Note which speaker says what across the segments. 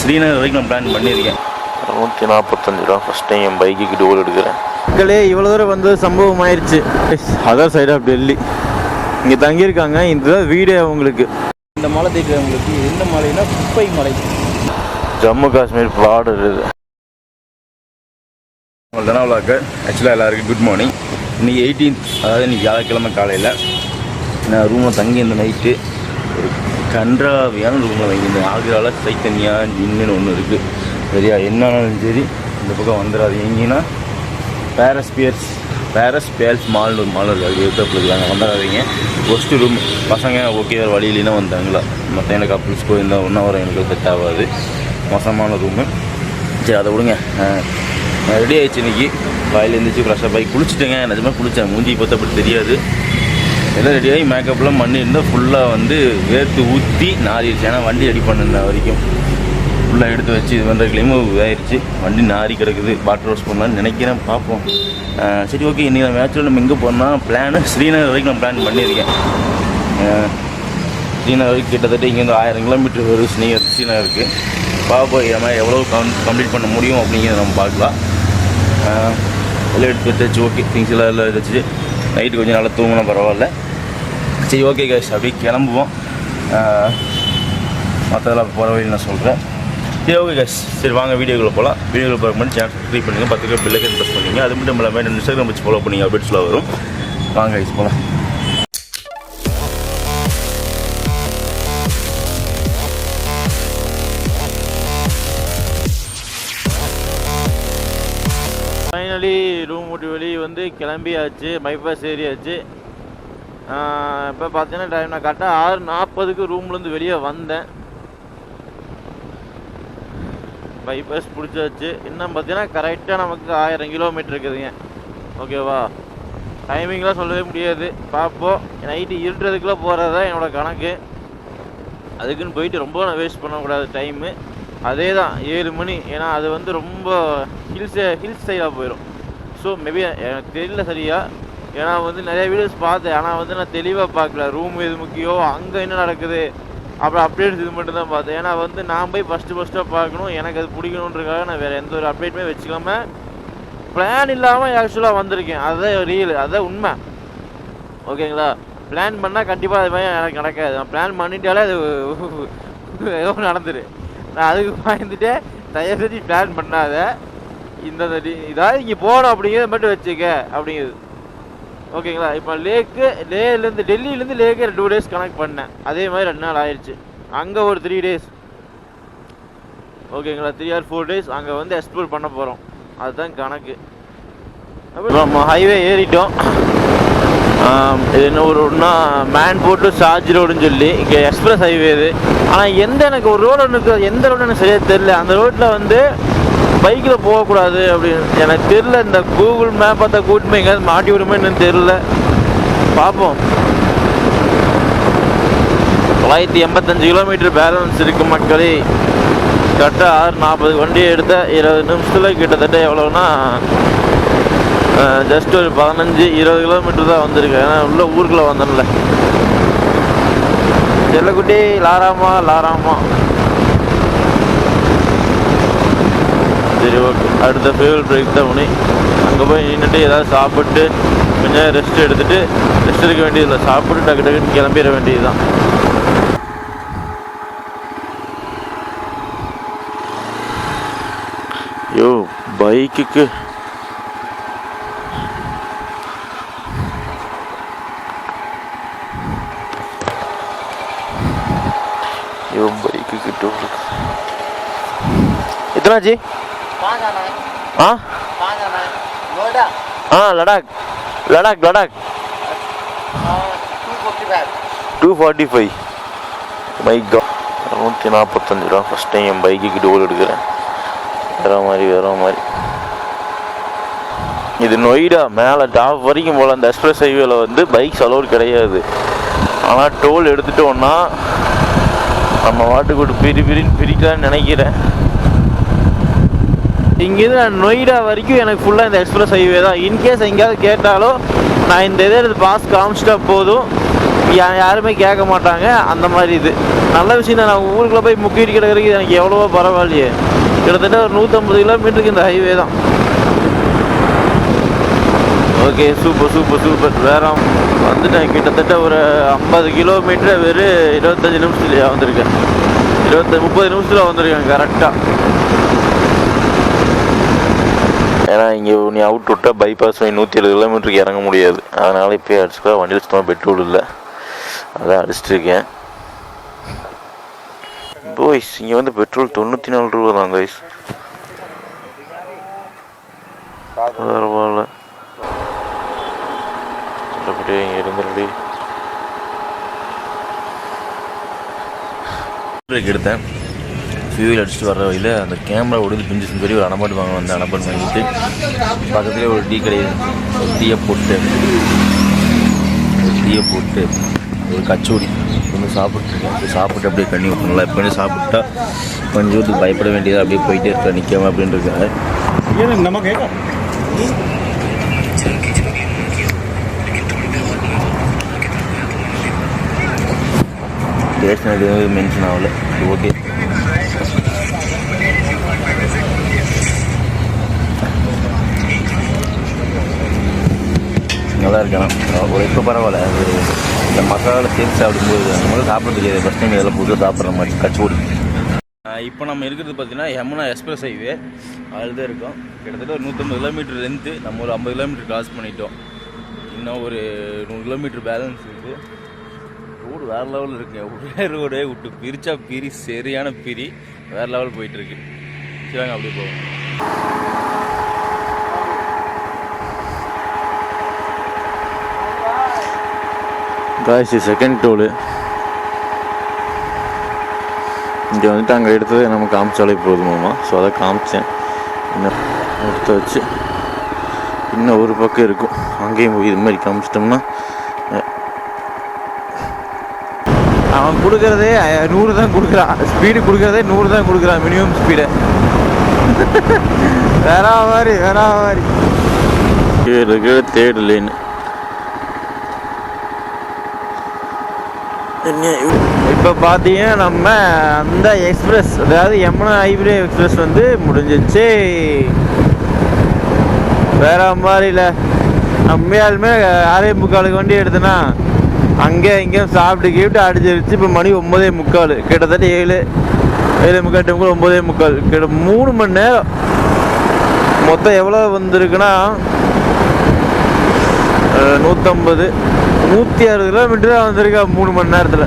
Speaker 1: ஸ்ரீநகர் வரைக்கும் நான் பிளான் பண்ணியிருக்கேன்.
Speaker 2: நூற்றி நாற்பத்தஞ்சு ரூபா ஃபஸ்ட் டைம் என் பைக்குக்கு டோல் எடுக்கிறேன்.
Speaker 3: மக்களே இவ்வளோ தூரம் வந்து சம்பவம் ஆயிடுச்சு அதர் சைடு ஆஃப் டெல்லி இங்கே தங்கியிருக்காங்க. இதுதான் வீடே அவங்களுக்கு.
Speaker 1: இந்த மலை தேய்க்கிறவங்களுக்கு எந்த மலைனா குப்பை மலை.
Speaker 2: ஜம்மு காஷ்மீர் பார்டர் இது.
Speaker 1: உங்கள் தனவலாக்க ஆக்சுவலாக எல்லாருக்கும் குட் மார்னிங் இன்னைக்கு எயிட்டீன்த் அதாவது இன்னைக்கு வியாழக்கிழமை காலையில் நான் ரூமில் தங்கி இந்த நைட்டு கன்றாவியான ரூமில் வாங்கியிருந்தேன் ஆக்ராவில் சைத்தன்யா ஜின்னு ஒன்று இருக்குது சரியா? என்னாலும் சரி இந்த பக்கம் வந்துடாது எங்கேன்னா பேரஸ் பியர்ஸ் பேரஸ் பேல்ஸ் மால்னு ஒரு மால் இருக்குது அது எடுத்து இருக்காங்க? வந்துடாதீங்க. ஃபஸ்ட்டு ரூம் பசங்க ஓகே வேறு வழி இல்லைன்னா வந்தாங்களா மற்ற எனக்கு கப்புள்ஸ்க்கோ இந்த ஒன்றா வர எனக்கு செட் ஆகாது. மோசமான ரூமு சரி அதை விடுங்க. ரெடி ஆயிடுச்சு இன்றைக்கி காலையில் எழுந்திரிச்சு ஃப்ரெஷ்ஷாக போய் குளிச்சுட்டேங்க. நிஜமாக குளித்தேன் மூஞ்சி பார்த்து அப்படி தெரியாது. எல்லாம் ரெடியாகி மேக்கப்லாம் பண்ணி இருந்தால் ஃபுல்லாக வந்து வேர்த்து ஊற்றி நாரிடுச்சு ஏன்னா வண்டி ரெடி பண்ணிருந்த வரைக்கும். ஃபுல்லாக எடுத்து வச்சு இது பண்ணுறதுலேயுமே இதாயிருச்சு. வண்டி நாரி கிடக்குது. வாட்டர் ரோஸ் பண்ணலான்னு நினைக்கிறேன். பார்ப்போம். சரி ஓகே இன்றைக்கி நம்ம ஆக்சுவலாக நம்ம எங்கே போனால் பிளான் ஸ்ரீநகர் வரைக்கும் நான் பிளான் பண்ணியிருக்கேன். ஸ்ரீநகர் வரைக்கும் கிட்டத்தட்ட இங்கேருந்து ஆயிரம் கிலோமீட்டர் வரும் ஸ்ரீநகர் ஸ்ரீநகருக்கு. பார்ப்போம் நம்ம எவ்வளோ கம் கம்ப்ளீட் பண்ண முடியும் அப்படிங்கிறத நம்ம பார்க்கலாம். எல்லாம் எடுத்து வச்சு ஓகே திங்ஸ் எல்லாம் எல்லாம் வச்சு நைட்டு கொஞ்சம் நல்லா தூங்கினா பரவாயில்ல. சரி ஓகே கைஸ் அப்படியே கிளம்புவோம். மற்றதெல்லாம் போகிற வழி நான் சொல்கிறேன் சரி ஓகே கைஸ் சரி வாங்க வீடியோக்குள்ள போகலாம் வீடியோக்குள்ள போகிற மாதிரி சேனல் சப்ஸ்கிரைப் பண்ணுங்கள் பத்து பேர் பில்லைக்கன் ப்ரெஸ் பண்ணிங்க. அது மட்டும் இல்லாமல் இன்ஸ்டாகிராம் வச்சு ஃபாலோ பண்ணிங்க அப்டேட்ஸ்லாம் வரும். வாங்க கைஸ் போகலாம்
Speaker 3: ஃபைனலி ரூம் விட்டு வெளியே வந்து கிளம்பியாச்சு. பைபாஸ் ஏரியாச்சு இப்போ பார்த்தீங்கன்னா டைம் நான் கரெக்டாக ஆறு நாற்பதுக்கு ரூம்லேருந்து வெளியே வந்தேன். பைபாஸ் பிடிச்சாச்சு. இன்னும் பார்த்தீங்கன்னா கரெக்டாக நமக்கு ஆயிரம் கிலோமீட்டர் இருக்குதுங்க. ஓகேவா டைமிங்லாம் சொல்லவே முடியாது. பார்ப்போம் நைட்டு இருட்டுறதுக்குள்ளே போகிறது தான் என்னோட கணக்கு. அதுக்குன்னு போயிட்டு ரொம்ப நான் வேஸ்ட் பண்ணக்கூடாது டைமு அதே தான் ஏழு மணி. ஏன்னா அது வந்து ரொம்ப ஹில்ஸ் ஹில்ஸ் சைடாக போயிடும் ஸோ மேபி எனக்கு தெரியல சரியாக ஏன்னா வந்து நிறைய வீடியோஸ் பார்த்தேன். ஆனால் வந்து நான் தெளிவாக பார்க்கல. ரூம் எது முக்கியம் அங்கே என்ன நடக்குது? அப்புறம் அப்டேட்ஸ் இது மட்டும் தான் பார்த்தேன். ஏன்னா வந்து நான் போய் ஃபஸ்ட்டு ஃபஸ்ட்டாக பார்க்கணும். எனக்கு அது பிடிக்கணுன்றதுக்காக நான் வேறு எந்த ஒரு அப்டேட்டுமே வச்சுக்காம பிளான் இல்லாமல் ஆக்சுவலாக வந்திருக்கேன். அதுதான் ரியல் அதுதான் உண்மை. ஓகேங்களா? பிளான் பண்ணால் கண்டிப்பாக அது மாதிரி எனக்கு நடக்காது. நான் பிளான் பண்ணிட்டாலே அது ஏதோ நடந்துரு. நான் அதுக்கு பயந்துட்டே தயவு செஞ்சு பிளான் பண்ணாத. இந்த இதாவது இங்கே போகணும் அப்படிங்கிறத மட்டும் வச்சுக்க அப்படிங்கிறது ஓகேங்களா? இப்போ லேக்கு லேலேருந்து டெல்லியிலேருந்து லேக்கு டூ டேஸ் கனெக்ட் பண்ணேன். அதே மாதிரி ரெண்டு நாள் ஆயிடுச்சு. அங்கே ஒரு த்ரீ டேஸ் ஓகேங்களா? த்ரீ ஆர் ஃபோர் டேஸ் அங்கே வந்து எக்ஸ்ப்ளோர் பண்ண போகிறோம் அதுதான் கணக்கு. நம்ம ஹைவே ஏறிட்டோம். இது என்ன ஒரு ரோடுனா மேன் போட்டு சார்ஜ் ரோடுன்னு சொல்லி இங்கே எக்ஸ்பிரஸ் ஹைவே இது. ஆனால் எந்த எனக்கு ஒரு ரோடு எனக்கு எந்த ரோடு எனக்கு சரியாக தெரில அந்த ரோட்டில் வந்து பைக்கில் போகக்கூடாது அப்படின்னு. எனக்கு தெரில இந்த கூகுள் மேப் பார்த்தா கூட்டு எங்கேயாவது மாட்டி விடுமே என்னன்னு தெரில பார்ப்போம். தொள்ளாயிரத்தி எண்பத்தஞ்சு கிலோமீட்டர் பேலன்ஸ் இருக்கு மக்களே. கரெக்டாக ஆறு நாற்பது வண்டியை எடுத்த இருபது நிமிஷத்தில் கிட்டத்தட்ட எவ்வளோன்னா ஜஸ்ட் ஒரு பதினஞ்சு இருபது கிலோமீட்டர் தான் வந்திருக்கு. ஏன்னா உள்ள ஊருக்குள்ளே வந்தேன்ல. செல்லக்குட்டி லாராமா லாராமா. சரி ஓகே அடுத்த ஃபியூல் பிரேக் தான் உனி. அங்கே போய் நின்றுட்டு ஏதாவது சாப்பிட்டு கொஞ்சம் ரெஸ்ட் எடுத்துட்டு ரெஸ்ட் எடுக்க வேண்டியதில்லை. சாப்பிட்டு டக்கு டக்குன்னு கிளம்பிட வேண்டியதுதான்.
Speaker 2: ஐயோ பைக்குக்கு
Speaker 4: ஐயோ பைக்கு
Speaker 3: டூ எத்தனாச்சு? ஆ? ஆ
Speaker 4: Ladakh. Ladakh Ladakh.
Speaker 3: Two forty five
Speaker 2: my கா நூற்றி நாற்பத்தஞ்சு ரூபா. ஃபஸ்ட் டைம் என் பைக்குக்கு டோல் எடுக்கிறேன். வேற மாதிரி வேற மாதிரி.
Speaker 3: இது நொய்டா. மேலே டாப் வரைக்கும் போல். அந்த எக்ஸ்பிரஸ் ஹைவேல வந்து பைக் செலவு கிடையாது. ஆனால் டோல் எடுத்துட்டோன்னா நம்ம வாட்டுக்கூட்டு பிரி பிரின்னு பிரிக்கலான்னு நினைக்கிறேன். இங்கேருந்து நான் நொய்டா வரைக்கும் எனக்கு ஃபுல்லாக இந்த எக்ஸ்பிரஸ் ஹைவே தான். இன்கேஸ் எங்கேயாவது கேட்டாலும் நான் இந்த இதை பாஸ் காமிச்சிட்டா போதும். யா- யாருமே கேட்க மாட்டாங்க. அந்த மாதிரி இது. நல்ல விஷயம் தான். நான் ஊருக்குள்ளே போய் முக்கிட்டு கிடக்கிறதுக்கு எனக்கு எவ்வளவோ பரவாயில்லையே. கிட்டத்தட்ட ஒரு நூற்றம்பது கிலோமீட்டருக்கு இந்த ஹைவே தான். ஓகே சூப்பர் சூப்பர் சூப்பர் வேற வந்துட்டேன். கிட்டத்தட்ட ஒரு ஐம்பது கிலோமீட்டர் வெறும் இருபத்தஞ்சி நிமிஷத்துலையா வந்திருக்கேன். இருபத்தி முப்பது நிமிஷத்தில் வந்திருக்கேன் கரெக்டாக
Speaker 5: ஏன்னா இங்கே நீ அவுட் விட்டால் பைபாஸ் போய் நூற்றி எழுபது கிலோமீட்டருக்கு இறங்க முடியாது. அதனால் இப்போயே அடிச்சுக்கலாம் வண்டியில் சுத்தமாக பெட்ரோல் இல்லை. அதான் அடிச்சிட்டு இருக்கேன். போய்ஸ் இங்கே வந்து பெட்ரோல் தொண்ணூற்றி நாலு ரூபா தான் கைஸ் பரவாயில்ல. அப்படியே இங்கே இருந்துருடி.
Speaker 6: எடுத்தேன். ஃபியூல் அடிச்சுட்டு வர வழியில் அந்த கேமரா ஒடிந்து பிஞ்சு சொல்லி ஒரு அனபாட் வாங்க வந்தேன். அனபாட் வாங்கிட்டு பக்கத்துலேயே ஒரு டீ கடை டீயை போட்டு ஒரு டீயை போட்டு ஒரு கச்சோடி ஒன்று சாப்பிட்ருக்கேன் சாப்பிட்டு அப்படியே கண்ணி ஊற்றணும் எப்போயுமே சாப்பிட்டா கொஞ்சம் பயப்பட வேண்டியதாக அப்படியே போயிட்டே இருக்கா நிற்காம அப்படின்னு இருக்காரு. டேட்ஸ் மென்ஷன் ஆகலை. ஓகே தான் இருக்கணும் ஒரு இப்போ பரவாயில்ல. அது இந்த மசாலாவில் சேர்த்து சாப்பிடும்போது அந்த மாதிரி சாப்பிட தெரியாது ஃபஸ்ட் டைம் இதெல்லாம் புதுசாக சாப்பிட்ற மாதிரி கச்சோடி. இப்போ நம்ம இருக்கிறது பார்த்தீங்கன்னா யமுனா எக்ஸ்பிரஸ் ஹைவே. அதில் தான் இருக்கோம். கிட்டத்தட்ட ஒரு நூற்றம்பது கிலோமீட்டர் லென்த்து நம்ம ஒரு ஐம்பது கிலோமீட்டர் கிராஸ் பண்ணிட்டோம். இன்னும் ஒரு நூறு கிலோமீட்டர் பேலன்ஸ் இருக்குது ரோடு வேறு லெவலில் இருக்குங்க ஒரே ரோடே விட்டு பிரித்தா பிரி சரியான பிரி வேறு லெவல் போயிட்டு இருக்கு. சரி வாங்க அப்படியே போவோம்.
Speaker 5: காய்ச்சி செகண்ட் டோலு இங்கே வந்துட்டு அங்கே எடுத்தது நம்ம காமிச்சாலே போதுமாமா ஸோ அதை காமிச்சேன். இன்னும் எடுத்து வச்சு இன்னும் ஒரு பக்கம் இருக்கும். அங்கேயும் போய் இது மாதிரி காமிச்சிட்டோம்னா
Speaker 3: அவன் கொடுக்கறதே நூறு தான் கொடுக்குறான். ஸ்பீடு கொடுக்கறதே நூறு தான் கொடுக்குறான் மினிமம் ஸ்பீடு வேற மாதிரி வேற மாதிரி.
Speaker 5: தேர்ட் லேன்
Speaker 3: இப்போ பார்த்தீங்கன்னா நம்ம அந்த எக்ஸ்பிரஸ் அதாவது யமுனா ஹைவே எக்ஸ்பிரஸ் வந்து முடிஞ்சிச்சு வேற மாதிரி இல்லை. நம்மையாலுமே ஆறே முக்காலுக்கு வண்டி எடுத்தனா அங்கே இங்கேயும் சாப்பிட்டு கீப்பிட்டு அடிச்சிருச்சு. இப்போ மணி ஒம்பதே முக்கால். கிட்டத்தட்ட ஏழு ஏழு முக்கால் டைமுக்கு ஒம்பதே முக்கால். கிட்ட மூணு மணி நேரம். மொத்தம் எவ்வளோ வந்திருக்குன்னா நூற்றம்பது நூற்றி அறுபது கிலோமீட்டர் வந்திருக்கா மூணு மணி நேரத்தில்.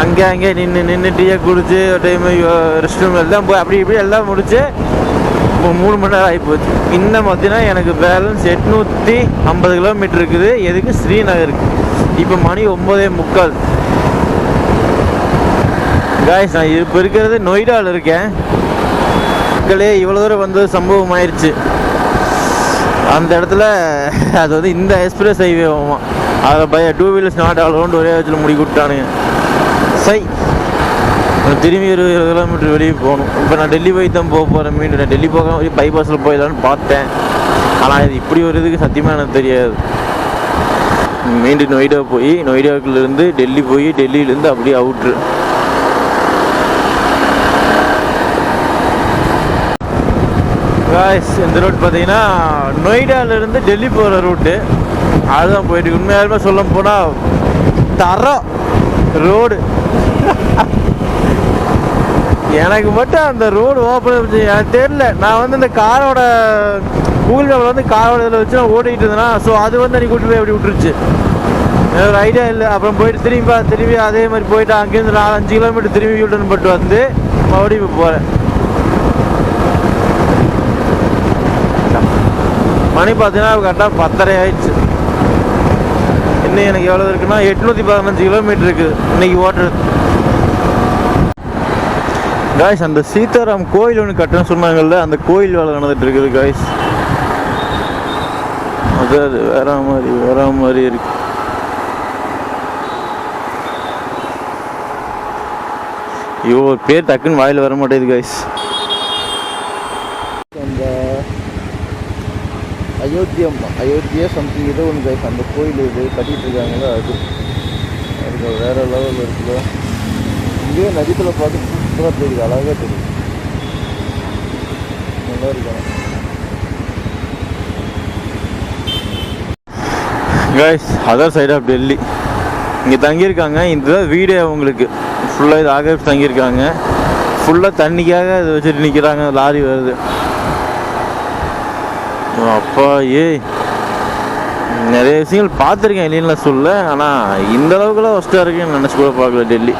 Speaker 3: அங்கே அங்கே நின்று நின்று டீயை குடிச்சு டைம் ரெஸ்ட் ரூம் எல்லாம் போய் அப்படி இப்படி எல்லாம் முடிச்சு இப்போ மூணு மணி நேரம் ஆகிப்போச்சு இன்னும் பார்த்தீங்கன்னா எனக்கு பேலன்ஸ் எட்நூற்றி ஐம்பது கிலோமீட்டர் இருக்குது. எதுக்கு? ஸ்ரீநகருக்கு. இப்போ மணி ஒம்போதே முக்கால். காய்ஸ் நான் இப்போ இருக்கிறது நொய்டாவில் இருக்கேன். மக்களே இவ்வளோ தூரம் வந்தது சம்பவம் ஆயிடுச்சு அந்த இடத்துல அது வந்து இந்த எக்ஸ்பிரஸ் ஹைவே ஆகும் அதில் பய டூ வீலர்ஸ் நாட் ஆலோண்டு ஒரே வச்சுல முடி விட்டானுங்க சை திரும்பி ஒரு இருபது கிலோமீட்டர் வெளியே போகணும். இப்போ நான் டெல்லி போய் தான் போக போகிறேன் மீண்டும். நான் டெல்லி போக பைபாஸில் போயிடலான்னு பார்த்தேன். ஆனால் இது இப்படி ஒரு இதுக்கு சத்தியமாக எனக்கு தெரியாது. மீண்டும் நொய்டா போய் நொய்டாக்குலேருந்து டெல்லி போய் டெல்லியிலேருந்து அப்படியே அவுட்ரு காய்ஸ் இந்த ரோட் பார்த்தீங்கன்னா நொய்டாலேருந்து டெல்லி போகிற ரூட்டு அதுதான் போயிட்டு உண்மையாலுமே சொல்ல போனால் தரம் ரோடு எனக்கு மட்டும் அந்த ரோடு ஓப்பன் எனக்கு தெரியல. நான் வந்து இந்த காரோட கூகுள் மேப்பில் வந்து காரோட இதில் வச்சு நான் ஓடிக்கிட்டு இருந்தேன்னா ஸோ அது வந்து அன்றைக்கி கூட்டு போய் அப்படி விட்டுருச்சு. ஒரு ஐடியா இல்லை. அப்புறம் போயிட்டு திரும்பி திரும்பி அதே மாதிரி போயிட்டு அங்கேருந்து நாலு அஞ்சு கிலோமீட்டர் திரும்பி யூட்டன் பட்டு வந்து மறுபடியும் இப்போ போகிறேன் மணி பார்த்தீங்கன்னா கரெக்டாக பத்தரை ஆயிடுச்சு. இன்னும் எனக்கு எவ்வளோ இருக்குன்னா எட்நூற்றி பதினஞ்சு கிலோமீட்டர் இருக்குது இன்னைக்கு ஓட்டுறது காய்ஸ் அந்த சீதாராம் கோயில் ஒன்று கட்டணும்னு சொன்னாங்கல்ல அந்த கோயில் வேலை நடந்துட்டு இருக்குது காய்ஸ் அது அது வேற மாதிரி வேற மாதிரி இருக்கு. ஐயோ பேர் டக்குன்னு வாயில் வர மாட்டேங்குது காய்ஸ் அந்த அயோத்தியம் அயோத்தியா சம்திங் ஏதோ ஒன்று கைஸ் அந்த கோயில் இது கட்டிட்டுருக்காங்களோ அது. அதுக்கு வேற லெவலில் இருக்குல்ல. இங்கேயே நதித்துல பார்த்து சூப்பராக தெரியுது அழகாக தெரியுது. நல்லா இருக்கணும்
Speaker 2: guys other side of Delhi இங்கே தங்கியிருக்காங்க. இதுதான் வீடே அவங்களுக்கு. ஃபுல்லாக இது ஆக தங்கியிருக்காங்க. ஃபுல்லாக தண்ணிக்காக இதை வச்சுட்டு நிற்கிறாங்க லாரி வருது. அப்பா ஏய். நிறைய விஷயங்கள் பார்த்துருக்கேன் இல்லைன்னு சொல்ல ஆனால் இந்த அளவுக்குலாம் ஒஸ்ட்டாக இருக்குன்னு நினச்சி கூட பார்க்கல டெல்லி.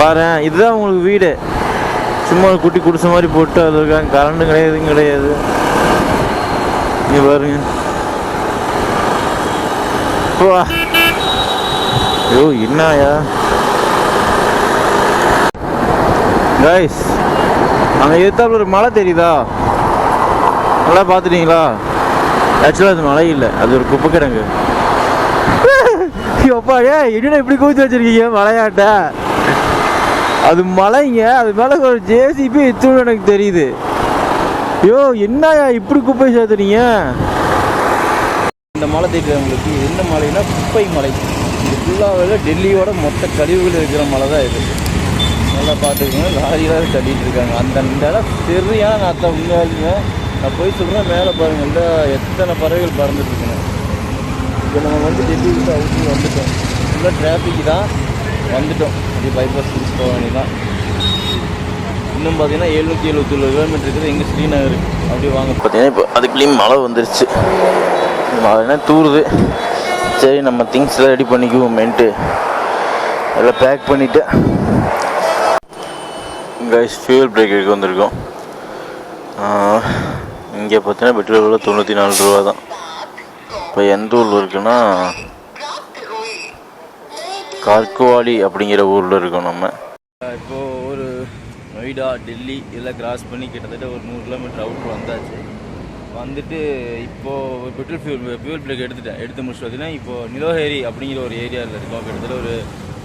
Speaker 2: பாரு இதுதான் உங்களுக்கு வீடு. சும்மா ஒரு குட்டி குடிச்ச மாதிரி போட்டு அது இருக்காங்க கரண்ட்டும் கிடையாது கிடையாது. நீ பாருங்க. ஐயோ என்னயா? கைஸ் அங்கே எதிர்த்தாப்புல ஒரு மழை தெரியுதா? நல்லா பார்த்துட்டீங்களா? ஆக்சுவலாக அது மலை இல்லை. அது ஒரு குப்பை கிடங்கு அப்பா ஏ என்னடா இப்படி கூத்து வச்சிருக்கீங்க மலையாட்ட அது மலைங்க அது மேலே ஒரு ஜேசிபி எத்துன்னு எனக்கு தெரியுது. ஐயோ என்னயா இப்படி குப்பை சேர்த்துறீங்க?
Speaker 3: இந்த மலை தெரியுது உங்களுக்கு என்ன மலைனா குப்பை மலை இது ஃபுல்லாகவே டெல்லியோட மொத்த கழிவுகள் இருக்கிற மலை தான் இது. நல்லா பார்த்துக்கோங்க லாரிலாம் தள்ளிட்டு இருக்காங்க. அந்த இடம் சரியான நாத்தம் உண்மையாலுங்க நான் போய் சொல்கிறேன் மேலே பாருங்கள் இந்த எத்தனை பறவைகள் பறந்துட்டுருக்குங்க இப்போ நம்ம வந்து டெல்லி விட்டு அவுட்டு வந்துட்டோம். ஃபுல்லாக டிராஃபிக் தான். வந்துட்டோம். அப்படியே பைபாஸ் பிடிச்சி போக வேண்டியதான் இன்னும் பார்த்தீங்கன்னா எழுநூற்றி எழுபத்தி கிலோமீட்டர் இருக்குது. எங்கள் ஸ்ரீநகர் அப்படி வாங்க.
Speaker 2: பார்த்தீங்கன்னா இப்போ அதுக்குள்ளேயும் மழை வந்துருச்சு. மழை என்ன தூறுது சரி நம்ம திங்ஸ்லாம் ரெடி பண்ணிக்குவோமேன்ட்டு. எல்லாம் பேக் பண்ணிவிட்டு கைஸ் ஃபியூல் பிரேக்கருக்கு வந்திருக்கோம். இங்கே பார்த்தீங்கன்னா பெட்ரோல் விலை தொண்ணூற்றி நாலு ரூபா தான். இப்போ எந்த ஊரில் இருக்குன்னா கார்குவாலி அப்படிங்கிற ஊரில் இருக்கோம் நம்ம.
Speaker 3: இப்போது ஒரு நொய்டா டெல்லி இதெல்லாம் கிராஸ் பண்ணி கிட்டத்தட்ட ஒரு நூறு கிலோமீட்டர் அவுட் வந்தாச்சு. வந்துட்டு இப்போது பெட்ரோல் ஃபியூல் ஃபியூல் பிளேக் எடுத்துட்டேன். எடுத்து முடிச்சுட்டு பார்த்தீங்கன்னா இப்போது நிலோஹேரி அப்படிங்கிற ஒரு ஏரியாவில் இருக்கோம். கிட்டத்தட்ட ஒரு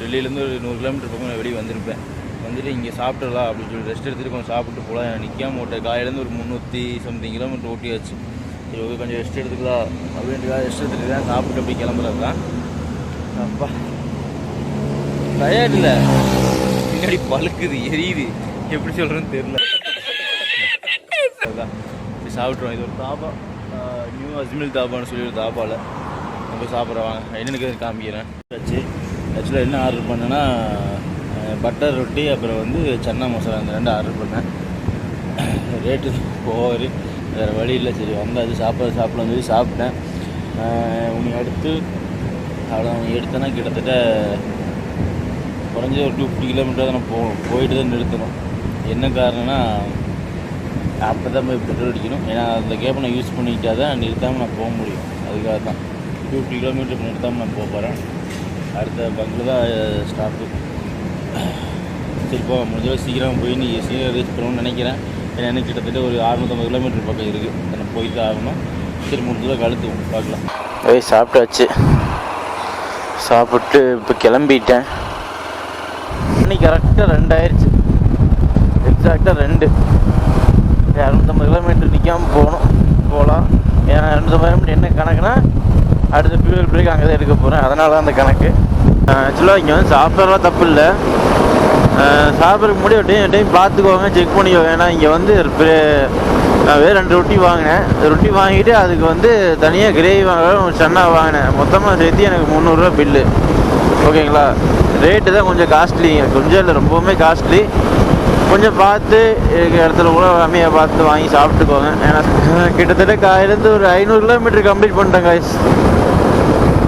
Speaker 3: டெல்லியிலேருந்து ஒரு நூறு கிலோமீட்டர் பக்கம் நான் வெளியே வந்திருப்பேன். வந்துட்டு இங்கே சாப்பிட்டுலாம் அப்படின்னு சொல்லி ரெஸ்ட் எடுத்துட்டு கொஞ்சம் சாப்பிட்டு போகலாம் நிற்காம ஓட்ட காலையிலேருந்து ஒரு முந்நூற்றி சம்திங் கிலோமீட்டர் ஓட்டியாச்சு. சரி ஓகே கொஞ்சம் ரெஸ்ட் எடுத்துக்கலாம். அப்படின்ட்டு ரெஸ்ட் எடுத்துட்டு தான் சாப்பிட்டு அப்படி கிளம்புறது தான் அப்பா. டயர்ட் இல்லை. பின்னாடி பழுக்குது எரியுது. எப்படி சொல்கிறேன்னு தெரியல. அதுதான் சரி சாப்பிட்ருவோம் இது ஒரு தாபா. நியூ அஜ்மில் தாபான்னு சொல்லி ஒரு தாபாவில் நம்ம சாப்பிட்ற வாங்க. என்னென்னு காமிக்கிறேன். வச்சு. ஆக்சுவலாக என்ன ஆர்டர் பண்ணேன்னா பட்டர் ரொட்டி அப்புறம் வந்து சன்னா மசாலா அந்த ரெண்டு ஆர்டர் பண்ணேன் ரேட்டு ஓவர் வேறு வழி இல்லை. சரி வந்தாச்சு. சாப்பாடு சாப்பிடலாம் சொல்லி சாப்பிட்டேன். உனக்கு அடுத்து அவ்வளோ எடுத்தேன்னா கிட்டத்தட்ட குறைஞ்ச ஒரு டூ ஃபிஃப்டி கிலோமீட்டர் தான் நான் போகணும் போயிட்டு தான் நிறுத்தணும். என்ன காரணம்னா அப்போ தான் போய் பெட்ரோல் அடிக்கணும். ஏன்னா அந்த கேப்பை நான் யூஸ் பண்ணிக்கிட்டா தான் நிறுத்தாமல் நான் போக முடியும். அதுக்காக தான் டூ ஃபிஃப்டி கிலோமீட்டர் நிறுத்தாமல் நான் போக போகிறேன் அடுத்த பங்கில் தான் ஸ்டாப்பு சரி போ முடிஞ்சளவு சீக்கிரம் போய் நீ சீக்கிரம் ரீச் பண்ணணும்னு நினைக்கிறேன். ஏன்னா எனக்கு கிட்டத்தட்ட ஒரு அறுநூத்தம்பது கிலோமீட்டர் பக்கம் இருக்குது அதை போய் தான் ஆகணும். சரி முடிஞ்சளவு கழுத்துவோம் பார்க்கலாம்.
Speaker 2: போய் சாப்பிட்டாச்சு. சாப்பிட்டு இப்போ கிளம்பிட்டேன்.
Speaker 3: மணி கரெக்டாக ரெண்டாயிருச்சு எக்ஸாக்டாக ரெண்டு. இரநூத்தம்பது கிலோமீட்டர் நிற்காமல் போகணும். போகலாம். ஏன்னா இரநூத்தம்பது கிலோமீட்டர் என்ன கணக்குனா அடுத்த ஃபியூவல் பிரேக் அங்கே தான் எடுக்க போகிறேன் அதனால தான் அந்த கணக்கு.
Speaker 2: ஆக்சுவலாக இங்கே வந்து சாப்பிட்றதுலாம் தப்பு இல்லை. சாப்பிட்றதுக்கு முன்னாடி ஒரு டைம் டைம் பார்த்துக்கோங்க செக் பண்ணிக்கோங்க. ஏன்னா இங்கே வந்து நான் வேறு ரெண்டு ரொட்டி வாங்கினேன். ரொட்டி வாங்கிட்டு அதுக்கு வந்து தனியாக கிரேவி வாங்க சன்னா வாங்கினேன். மொத்தமாக சேர்த்து எனக்கு முந்நூறுரூவா பில்லு ஓகேங்களா? ரேட்டு தான் கொஞ்சம் காஸ்ட்லி கொஞ்சம் இல்லை ரொம்பவுமே காஸ்ட்லி கொஞ்சம் பார்த்து இருக்கிற இடத்துல கூட கம்மியாக பார்த்து வாங்கி சாப்பிட்டுக்கோங்க. ஏன்னா கிட்டத்தட்ட காயிலேருந்து ஒரு ஐநூறு கிலோமீட்டர் கம்ப்ளீட் பண்ணிட்டேன் காய்ஸ்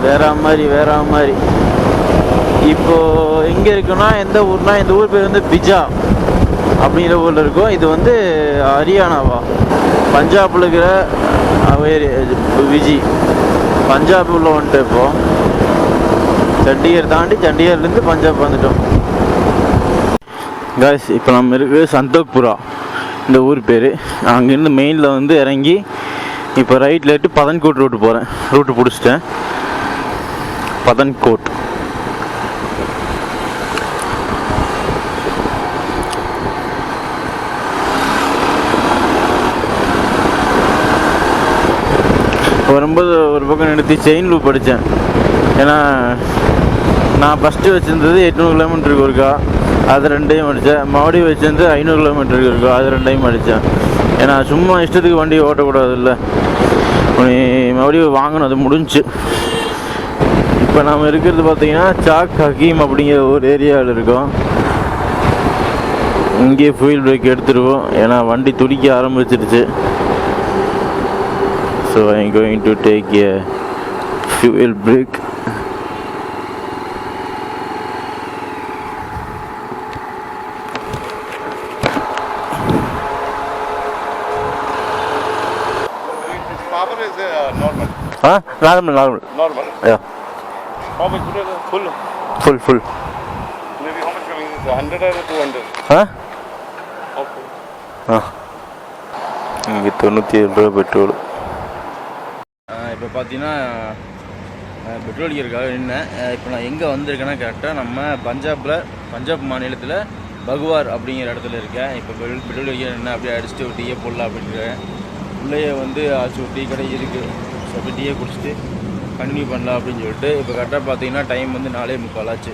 Speaker 2: வேற மாதிரி வேற மாதிரி. இப்போ எங்கே இருக்குன்னா எந்த ஊர்னா இந்த ஊர் பேர் வந்து பிஜா அப்படிங்கிற ஊரில் இருக்கும். இது வந்து ஹரியானாவா? பஞ்சாபில் இருக்கிற அவேரி விஜி. பஞ்சாப் உள்ள வந்துட்டு இப்போ. சண்டிகர் தாண்டி சண்டிகர்லேருந்து பஞ்சாப் வந்துட்டோம். காய்ஸ் இப்போ நம்ம இருக்குது சந்தோக்புரா. இந்த ஊர் பேர். அங்கேருந்து மெயினில் வந்து இறங்கி இப்போ ரைட்டில் எட்டு பதன்கோட் ரூட்டு போகிறேன் ரூட்டு பிடிச்சிட்டேன். பதன்கோட்.
Speaker 3: வரும்போது ஒரு பக்கம் நிறுத்தி செயின் லூப் அடித்தேன். ஏன்னா நான் ஃபஸ்ட்டு வச்சுருந்தது எட்நூறு கிலோமீட்டருக்கு இருக்கா அது ரெண்டையும் அடித்தேன். மறுபடியும் வச்சுருந்து ஐநூறு கிலோமீட்டருக்கு இருக்கா அது ரெண்டையும் அடித்தேன். ஏன்னா சும்மா இஷ்டத்துக்கு வண்டி ஓட்டக்கூடாது இல்லை மறுபடியும் வாங்கணும் அது முடிஞ்சுச்சு இப்போ நம்ம இருக்கிறது பார்த்தீங்கன்னா சாக் ஹக்கீம் அப்படிங்கிற ஒரு ஏரியாவில் இருக்கோம். இங்கேயே ஃபுயில் பிரேக் எடுத்துருவோம். ஏன்னா வண்டி துடிக்க ஆரம்பிச்சிருச்சு. So I going to take a fuel break
Speaker 6: Power is uh, normal.
Speaker 3: Ah normal normal
Speaker 6: Normal.
Speaker 3: Yeah
Speaker 6: How much today? Full.
Speaker 3: Full full
Speaker 6: Maybe how much coming? Is 100 or 200?
Speaker 3: Ah
Speaker 6: Okay.
Speaker 3: ஆ இங்கே தொண்ணூற்றி ஏழு ரூபா petrol
Speaker 7: இப்போ பார்த்தீங்கன்னா petrol அடிக்கிறதுக்காக நின்னேன். இப்போ நான் எங்கே வந்திருக்கேன்னா கரெக்டாக நம்ம பஞ்சாபில் பஞ்சாப் மாநிலத்தில் பகுவார் அப்படிங்கிற இடத்துல இருக்கேன். இப்போ பெட்ரோல் பெட்ரோல் அடிக்கிற நின்று அப்படியே அடிச்சுட்டு ஒரு டீயே போடலாம் அப்படின்ட்டு உள்ளேயே வந்து ஆச்சு டீ கடை இருக்குது ஸோ அப்படியே டீயே குடிச்சிட்டு கண்டினியூ பண்ணலாம் அப்படின்னு சொல்லிட்டு இப்போ கரெக்டாக பார்த்தீங்கன்னா டைம் வந்து நாலே முக்கால் ஆச்சு.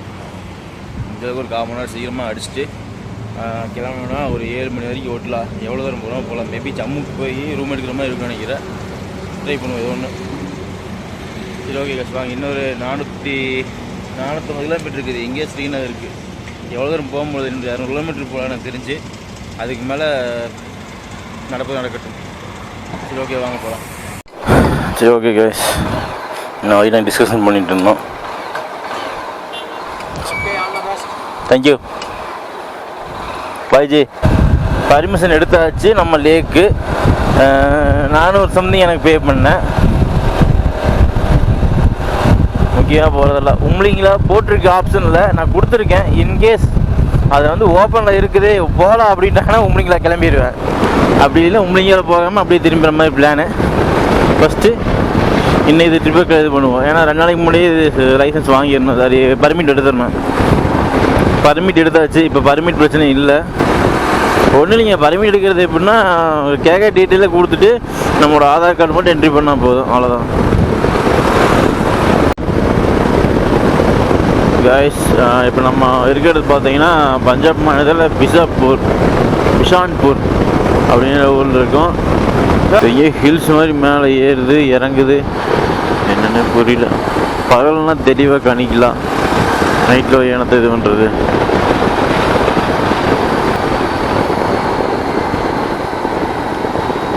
Speaker 7: ஒரு கால் மணி நேரம் சீக்கிரமாக அடிச்சுட்டு ஆஹ், கிளம்பணும்னா ஒரு ஏழு மணி வரைக்கும் ஓட்டலாம். எவ்வளோ தூரம் போகிறோம் போகலாம். மேபி ஜம்முக்கு போய் ரூம் எடுக்கிற மாதிரி இருக்குன்னு நினைக்கிறேன். ட்ரை பண்ணுவோம் இது ஒன்று சரி ஓகே கஷ்டம் வாங்க. இன்னொரு நானூற்றி நானூற்றம்பது கிலோமீட்டர் இருக்குது. எங்கேயே ஸ்ரீநகர் இருக்குது எவ்வளோ தூரம் போகும்போது ரெண்டு இரநூறு கிலோமீட்டர் போகலாம் எனக்கு தெரிஞ்சு. அதுக்கு மேலே நடப்பது நடக்கட்டும். சரி ஓகே வாங்க போகலாம்
Speaker 3: சரி ஓகே கேஸ் நான் வழி நான் டிஸ்கஷன் பண்ணிகிட்டு இருந்தோம். தேங்க்யூ பாய்ஜி பர்மிஷன் எடுத்தாச்சு நம்ம லேக்கு நானூறு சம்திங் எனக்கு பே பண்ணேன் முக்கியமாக போகிறதில்ல உம்லிங்களா போட்டிருக்க ஆப்ஷன் இல்லை நான் கொடுத்துருக்கேன். இன்கேஸ் அது வந்து ஓப்பனில் இருக்குது போகலாம் அப்படின்ட்டாங்கன்னா உம்லிங்களா கிளம்பிடுவேன். அப்படி இல்லை உம்லிங்களா போகாமல் அப்படியே திரும்புகிற மாதிரி பிளானு ஃபஸ்ட்டு இன்னைக்கு ட்ரிப்பு இது பண்ணுவோம். ஏன்னா ரெண்டு நாளைக்கு முன்னாடி இது லைசன்ஸ் வாங்கிடணும். சாரி பர்மிட் எடுத்துடணும். பர்மிட் எடுத்தாச்சு. இப்போ பர்மிட் பிரச்சனை இல்லை. ஒன்றும் இல்லைங்க பர்மிட் எடுக்கிறது எப்படின்னா கேட்க டீட்டெயிலாக கொடுத்துட்டு நம்மளோட ஆதார் கார்டு மட்டும் என்ட்ரி பண்ணால் போதும். அவ்வளோதான் காய்ஸ் இப்போ நம்ம இருக்கிறது பார்த்தீங்கன்னா பஞ்சாப் மாநிலத்தில் பிசாப்பூர் பிஷான்பூர் அப்படிங்கிற ஊரில் இருக்கோம். பெரிய ஹில்ஸ் மாதிரி மேலே ஏறுது இறங்குது. என்னென்னு புரியல. பகல்னால் தெளிவாக கணிக்கலாம். நைட்டில் ஏனத்தை இது பண்ணுறது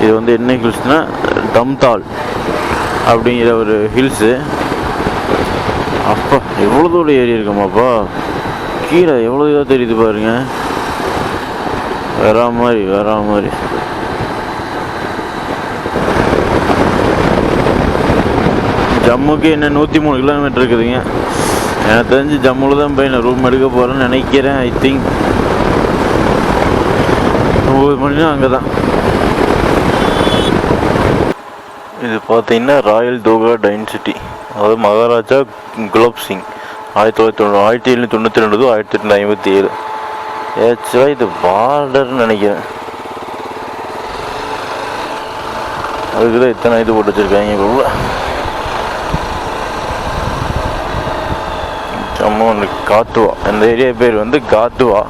Speaker 3: இது வந்து என்ன ஹில்ஸ்னால் டம்தால் அப்படிங்கிற ஒரு ஹில்ஸு. அப்பா எவ்வளோ தூரம் ஏறி இருக்கோமாப்பா? கீழே எவ்வளோ இதாக தெரியுது பாருங்க. வரா மாதிரி வரா மாதிரி. ஜம்முக்கு என்ன நூற்றி மூணு கிலோமீட்டர் இருக்குதுங்க. எனக்கு தெரிஞ்சு ஜம்முவில் தான் போய் நான் ரூம் எடுக்க போகிறேன்னு நினைக்கிறேன் ஐ திங்க் ஒம்பது மணினா அங்கே தான் இது பார்த்தீங்கன்னா ராயல் தோகா டைன்சிட்டி அதாவது மகாராஜா குலோப் சிங். ஆயிரத்தி தொள்ளாயிரத்தி தொண்ணூறு ஆயிரத்தி எழுநூற்றி தொண்ணூற்றி ரெண்டு ஆயிரத்தி எட்நூற்றி ஐம்பத்தி ஏழு. ஆக்சுவலாக இது பார்டர்னு நினைக்கிறேன். அதுக்கு தான் இத்தனை இது போட்டு வச்சுருக்காங்க இப்போ உள்ள. ஜம்மு அண்ட் காத்துவா. இந்த ஏரியா பேர் வந்து காத்துவா.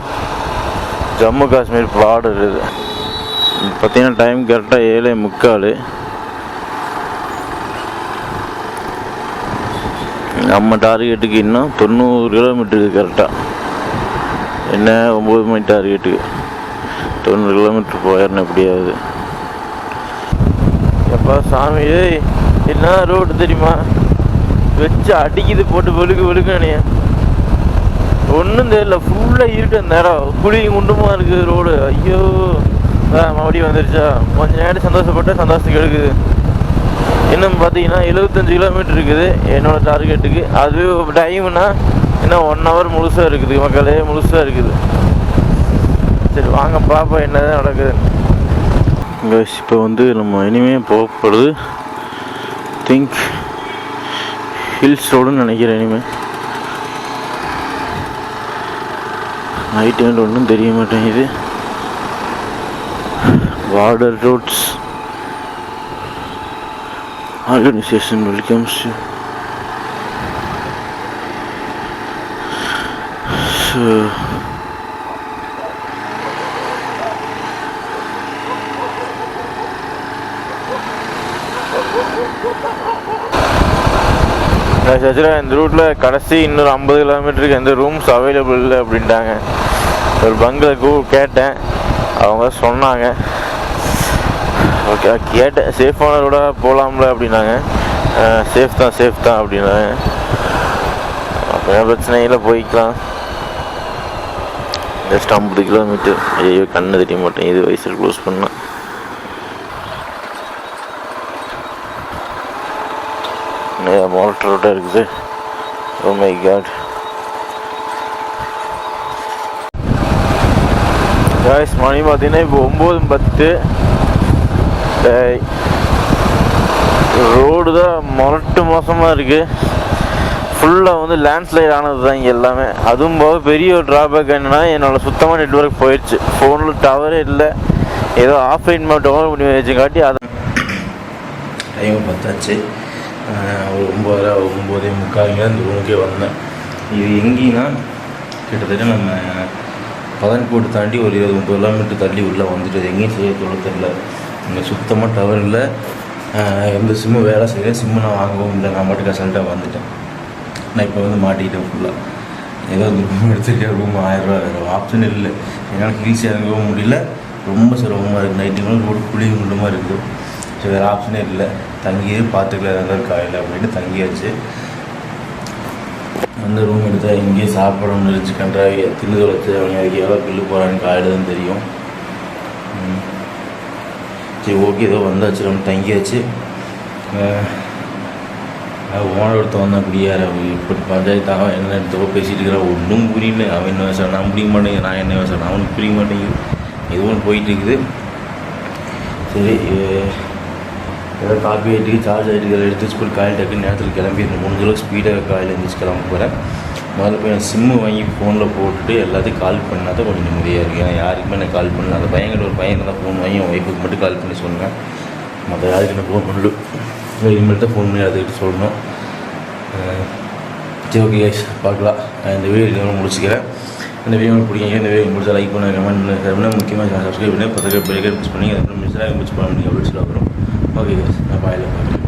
Speaker 3: ஜம்மு காஷ்மீர் பார்டர் இது. பார்த்தீங்கன்னா டைம் கரெக்டாக ஏழே முக்கால். நம்ம டார்கெட்டுக்கு இன்னும் தொண்ணூறு கிலோமீட்டருக்கு கரெக்டாக என்ன ஒம்பது மணி டார்கெட்டுக்கு தொண்ணூறு கிலோமீட்டர் போயிடணும் எப்படியாவது. எப்பா சாமி ஏய் என்ன ரோடு தெரியுமா? வச்சு அடிக்குது போட்டு வெளுக்கு வெளுக்கணைய ஒன்றும் தெரியல ஃபுல்லாக இருட்டு நேரம் குழி குண்டுமா இருக்குது ரோடு ஐயோ மறுபடியும் வந்துருச்சா? கொஞ்ச நேரம் சந்தோஷப்பட்டு சந்தோஷத்துக்கு எடுக்குது. இன்னும் பார்த்தீங்கன்னா எழுபத்தஞ்சு கிலோமீட்டர் இருக்குது என்னோட டார்கெட்டுக்கு அது டைம்னா இன்னும் ஒன் ஹவர் முழுசாக இருக்குது மக்களே முழுசாக இருக்குது. சரி வாங்க பார்ப்போம் என்னதான் நடக்குது. இப்போ வந்து நம்ம இனிமேல் போகப்படுது திங்க் ஹில்ஸ் ரோடுன்னு நினைக்கிறேன் இனிமேல் நைட் ஒன்றும் தெரிய மாட்டேங்குது. Border roads
Speaker 2: organization welcomes you. So, ஆக்சுவலாக இந்த ரூட்டில் கடைசி இன்னொரு ஐம்பது கிலோமீட்டருக்கு எந்த ரூம்ஸ் அவைலபிள் இல்லை அப்படின்ட்டாங்க. ஒரு பங்கில் கூ கேட்டேன். அவங்க சொன்னாங்க. கேட்டேன் சேஃபான ரோடாக போகலாம்ல அப்படின்னாங்க. சேஃப் தான் சேஃப் தான் அப்படின்னாங்க. அப்போ பிரச்சனை? இல்லை போய்க்கலாம். ஜஸ்ட் ஐம்பது கிலோமீட்டர் ஐயோ கண்ணு தெரிய மாட்டேன் இது வயசில் க்ளோஸ் பண்ணேன் மோட்டர் ரோட்டாக இருக்குது. ஓ மை காட் காய்ஸ் மணி பார்த்தீங்கன்னா இப்போ ஒம்பது பத்து ரோடு தான் மொரட்டு மோசமாக இருக்குது ஃபுல்லாக வந்து லேண்ட்ஸ்லைட் ஆனது தான் இங்கே எல்லாமே. அதுவும் போக பெரிய ஒரு ட்ராபேக் என்னென்னா என்னோடய சுத்தமாக நெட்ஒர்க் போயிடுச்சு. ஃபோனில் டவரே இல்லை. ஏதோ ஆஃப்லைன் மட்டும் டவுன்லோட் பண்ணி வச்சுக்காட்டி அதை
Speaker 3: டைம் பார்த்தாச்சு ஒரு ஒம்பதரை ஒம்பதே முக்காலுங்க இந்த ரூமுக்கே வந்தேன். இது எங்கேன்னா கிட்டத்தட்ட நம்ம பதன்கோட்டு தாண்டி ஒரு இருபது முப்பது கிலோமீட்டர் தள்ளி உள்ளே வந்துட்டு எங்கேயும் செய்ய தொழில் தெரியல. இங்கே சுத்தமாக டவர் இல்லை. எந்த சிம்மு வேலை செய்யல. சிம்மு நான் வாங்கவும் இல்லை. நான் மட்டும் கசல்ட்டாக வந்துட்டேன். நான் இப்போ வந்து மாட்டிக்கிட்டேன் ஃபுல்லாக ஏதோ ரூம் எடுத்துருக்கேன். ரூம் ஆயிரரூவா வேறு ஆப்ஷன் இல்லை. என்னால் ஹில்ஸ் இறங்கவும் முடியல. ரொம்ப சிரமமாக இருக்குது நைட்டுங்களும் ரோடு குளியும் குண்டுமாக இருக்குது சரி வேறு ஆப்ஷனே இல்லை. தங்கியே பார்த்துக்கலாம் ஏதாவது காலையில் அப்படின்ட்டு தங்கியாச்சு. அந்த ரூம் எடுத்தால் இங்கேயே சாப்பிடணும்னு இருந்துச்சு கன்றாவி தின்னு தொலைச்சு அவங்க எவ்வளோ பில்லு போகிறான்னு காலையில் தான் தெரியும். சரி ஓகே ஏதோ வந்தாச்சு நம்ம தங்கியாச்சு. ஓனர் ஒருத்தன் வந்தான் குடியார இப்படி பஞ்சாயத்து அவன் என்ன எடுத்தவோ பேசிகிட்டு இருக்கிறான் ஒன்றும் புரியல. அவன் என்ன வயசான நான் புரிய மாட்டேங்குது. நான் என்ன வயசான அவனுக்கு புரிய மாட்டேங்குது. இது ஒன்று போயிட்டு இருக்குது சரி ஏதாவது ஏதோ காப்பி ஆகிட்டு சார்ஜ் ஆகிட்டு எடுத்து ஸ்கூல் காலையில் டக்குன்னு நேரத்தில் கிளம்பி இந்த மூணு கிலோ ஸ்பீடாக காலையில் எழுந்திரிச்சு கிளம்ப போகிறேன் முதல்ல போய் என் சிம்மு வாங்கி ஃபோனில் போட்டுட்டு எல்லாத்தையும் கால் பண்ணால் தான் கொஞ்சம் நிம்மதியாக இருக்குது ஏன்னா யாருக்குமே நான் கால் பண்ணல. அந்த பையன்கிட்ட ஒரு பையன் தான் ஃபோன் வாங்கி என் ஒய்ஃபுக்கு மட்டும் கால் பண்ணி சொன்னேன் மற்ற யாருக்கு என்ன ஃபோன் பண்ணல. இனிமேல் தான் ஃபோன் பண்ணி அதுக்கிட்ட சொல்லணும். சரி ஓகே கைஸ் பார்க்கலாம். இந்த வீடியோ முடிச்சுக்கிறேன். இந்த வீடியோ உங்களுக்கு இந்த வீடியோ முடிச்சா லைக் பண்ணுங்க கமெண்ட் பண்ணுங்கள் முக்கியமாக சப்ஸ்கிரைப் பண்ணி பத்திரிக்கை பெரிய மிஸ் பண்ணி அதுக்கப்புறம் மிஸ் மிஸ் பண்ண முடியும் அப்படின்னு சொல்ல ஓகே கைஸ் நான் பாயில் பார்க்குறேன்.